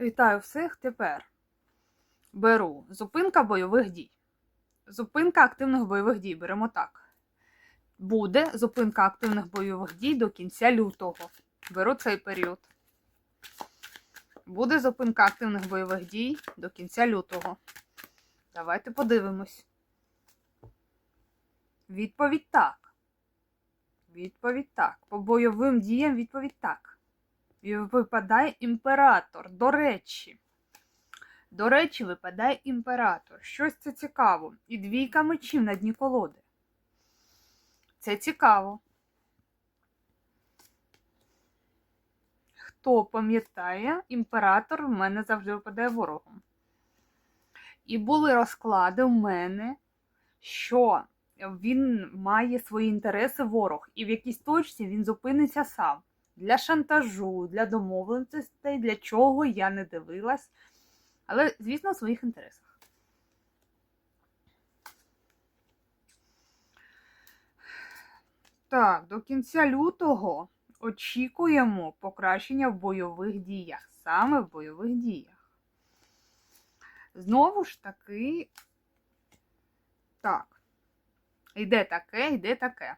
Вітаю всіх. Тепер беру зупинка бойових дій. Зупинка активних бойових дій. Беремо так. Буде зупинка активних бойових дій до кінця лютого. Беру цей період. Буде зупинка активних бойових дій до кінця лютого. Давайте подивимось. Відповідь так. Відповідь так. По бойовим діям відповідь так. Випадає імператор. До речі. До речі, випадає імператор. Щось це цікаво. І двійка мечів на дні колоди. Це цікаво. Хто пам'ятає, імператор в мене завжди випадає ворогом. І були розклади в мене, що він має свої інтереси ворог, і в якійсь точці він зупиниться сам. Для шантажу, для домовленостей, для чого я не дивилась. Але, звісно, в своїх інтересах. Так, до кінця лютого очікуємо покращення в бойових діях. Саме в бойових діях. Знову ж таки, так, йде таке, йде таке.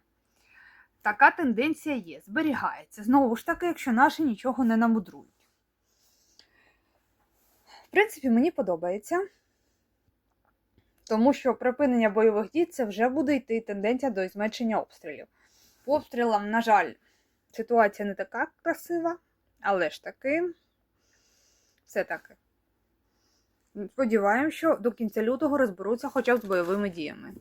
Така тенденція є, зберігається. Знову ж таки, якщо наші нічого не намудрують. В принципі, мені подобається. Тому що припинення бойових дій це вже буде йти тенденція до зменшення обстрілів. По обстрілам, на жаль, ситуація не така красива, але ж таки, все таки. Сподіваємося, що до кінця лютого розберуться хоча б з бойовими діями.